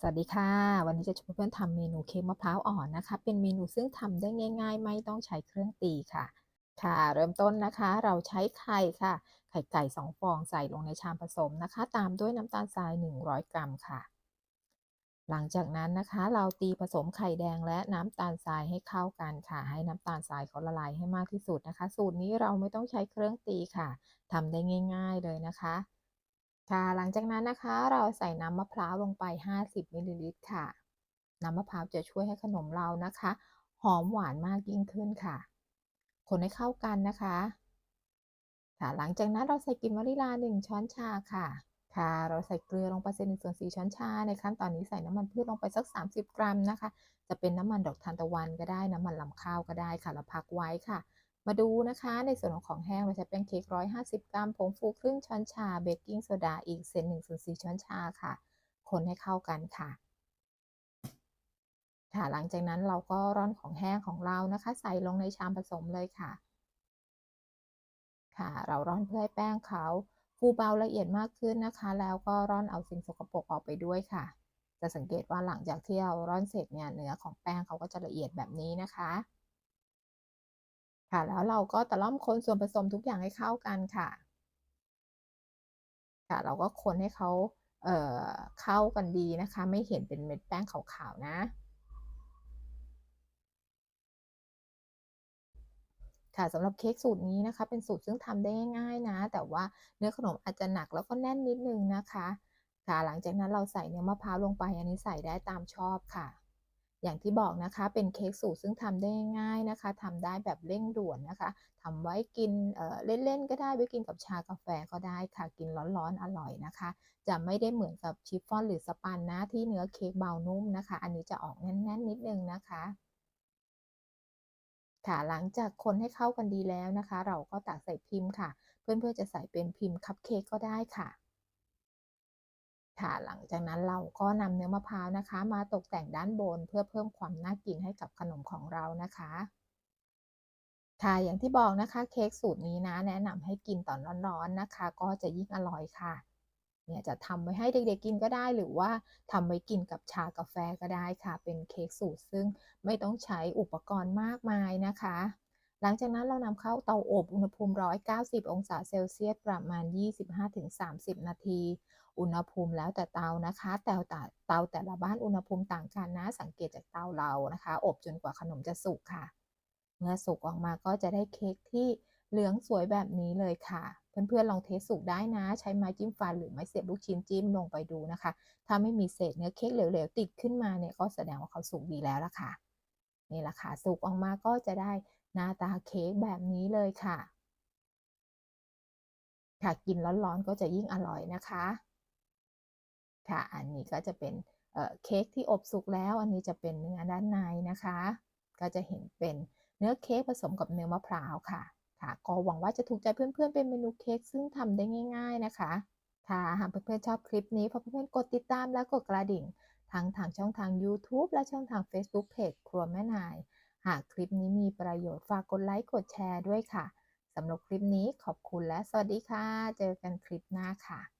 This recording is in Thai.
สวัสดีค่ะ วันนี้จะชวนเพื่อนๆทำเมนูเค้กมะพร้าวอ่อนนะคะ เป็นเมนูซึ่งทำได้ง่าย ๆ ไม่ต้องใช้เครื่องตีค่ะ ค่ะ เริ่มต้นนะคะ เราใช้ไข่ค่ะ ไข่ไก่2ฟองใส่ลงในชามผสมนะคะ ตามด้วยน้ำตาลทราย 100 กรัมค่ะ หลังจากนั้นนะคะ เราตีผสมไข่แดงและน้ำตาลทรายให้เข้ากันค่ะ ให้น้ำตาลทรายเขาละลายให้มากที่สุดนะคะ สูตรนี้เราไม่ต้องใช้เครื่องตีค่ะทำได้ง่าย ๆเลยนะคะ ค่ะหลังจากนั้นนะคะเราใส่น้ำมะพร้าวลงไป 50มิลลิลิตรค่ะ น้ำมะพร้าวจะช่วยให้ขนมเรานะคะ หอมหวานมากยิ่งขึ้นค่ะ คนให้เข้ากันนะคะ ค่ะหลังจากนั้นเราใส่กลิ่นวานิลา1ช้อนชาค่ะ ค่ะ เราใส่เกลือลงไป1ส่วน4ช้อนชา ในขั้นตอนนี้ใส่น้ำมันพืชลงไปสัก 30 กรัมนะคะ จะเป็นน้ำมันดอกทานตะวันก็ได้น้ำมันลำข้าวก็ได้ค่ะแล้วพักไว้ค่ะ มาดูนะคะในส่วนของของแห้งเราใช้แป้งเค้ก150 กรัมผงฟูครึ่งช้อนชาเบกกิ้งโซดาอีกเศษ1ส่วน4ช้อนชาค่ะ คนให้เข้ากันค่ะ ค่ะหลังจากนั้นเราก็ร่อนของแห้งของเรานะคะ ใส่ลงในชามผสมเลยค่ะ ค่ะ เราร่อนเพื่อให้แป้งเขาฟูเบาละเอียดมากขึ้นนะคะ แล้วก็ร่อนเอาสิ่งสกปรกออกไปด้วยค่ะ จะสังเกตว่าหลังจากที่เราร่อนเสร็จเนี่ยเนื้อของแป้งเขาก็จะละเอียดแบบนี้นะคะ ค่ะ แล้วเราก็ตะล่อมคนส่วนผสมทุกอย่างให้เข้ากันค่ะ ค่ะ เราก็คนให้เขาเอ่อเข้ากันดีนะคะ ไม่เห็นเป็นเม็ดแป้งขาวๆนะค่ะสำหรับเค้กสูตรนี้นะคะ เป็นสูตรซึ่งทำได้ง่ายๆนะ แต่ว่าเนื้อขนมอาจจะหนักแล้วก็แน่นนิดนึงนะคะ ค่ะหลังจากนั้นเราใส่เนื้อมะพร้าวลงไปอันนี้ใส่ได้ตามชอบค่ะ อย่างที่บอกนะคะเป็นเค้กสูตรซึ่งทำได้ง่ายนะคะทำได้แบบเร่งด่วนนะคะทำไว้กินเเล่นๆก็ได้ไว้กินกับชากาแฟก็ได้ค่ะกินร้อนๆอร่อยนะคะ จะไม่ได้เหมือนกับชิฟฟ่อนหรือสปันนะที่เนื้อเค้กเบานุ่มนะคะ อันนี้จะออกแน่นๆนิดนึงนะคะค่ะหลังจากคนให้เข้ากันดีแล้วนะคะ เราก็ตักใส่พิมพ์ค่ะ เพื่อนๆจะใส่เป็นพิมพ์คัพเค้กก็ได้ค่ะ ค่ะ หลังจากนั้นเราก็นำเนื้อมะพร้าวนะคะ มาตกแต่งด้านบนเพื่อเพิ่มความน่ากินให้กับขนมของเรานะคะ ค่ะอย่างที่บอกนะคะเค้กสูตรนี้นะ แนะนำให้กินตอนร้อนๆนะคะ ก็จะยิ่งอร่อยค่ะเนี่ยจะทำไว้ให้เด็กๆกินก็ได้หรือว่าทำไว้กินกับชากาแฟก็ได้ค่ะ เป็นเค้กสูตรซึ่งไม่ต้องใช้อุปกรณ์มากมายนะคะ หลังจากนั้นเรานำเข้าเตาอบอุณหภูมิ 190 องศาเซลเซียสประมาณ 25-30 นาที อุณหภูมิแล้วแต่เตานะคะ แต่เตาแต่ละบ้านอุณหภูมิต่างกันนะ สังเกตจากเตาเรานะคะ อบจนกว่าขนมจะสุกค่ะ เมื่อสุกออกมาก็จะได้เค้กที่เหลืองสวยแบบนี้เลยค่ะ เพื่อนๆลองเทสสุกได้นะ ใช้ไม้จิ้มฟันหรือไม้เสียบลูกชิ้นจิ้มลงไปดูนะคะ ถ้าไม่มีเศษเนื้อเค้กเหลวๆติดขึ้นมาเนี่ยก็แสดงว่าเขาสุกดีแล้วล่ะค่ะนี่แหละค่ะสุกออกมาก็จะได้ หน้าตาเค้กแบบนี้เลยค่ะ ค่ะกินร้อนๆก็จะยิ่งอร่อยนะคะ ค่ะอันนี้ก็จะเป็นเเค้กที่อบสุกแล้ว อันนี้จะเป็นเนื้อด้านในนะคะ ก็จะเห็นเป็นเนื้อเค้กผสมกับเนื้อมะพร้าวค่ะ ค่ะ ก็หวังว่าจะถูกใจเพื่อนๆเป็นเมนูเค้กซึ่งทำได้ง่าย ๆนะคะ ค่ะหากเพื่อนๆชอบคลิปนี้ฝากเพื่อนๆกดติดตามและกดกระดิ่ง ทั้งทางช่องทางยูทูบและช่องทางเฟซบุ๊กเพจครัวแม่นาย หากคลิปนี้มีประโยชน์ฝากกดไลค์กดแชร์ด้วยค่ะสำหรับคลิปนี้ขอบคุณและสวัสดีค่ะ เจอกันคลิปหน้าค่ะ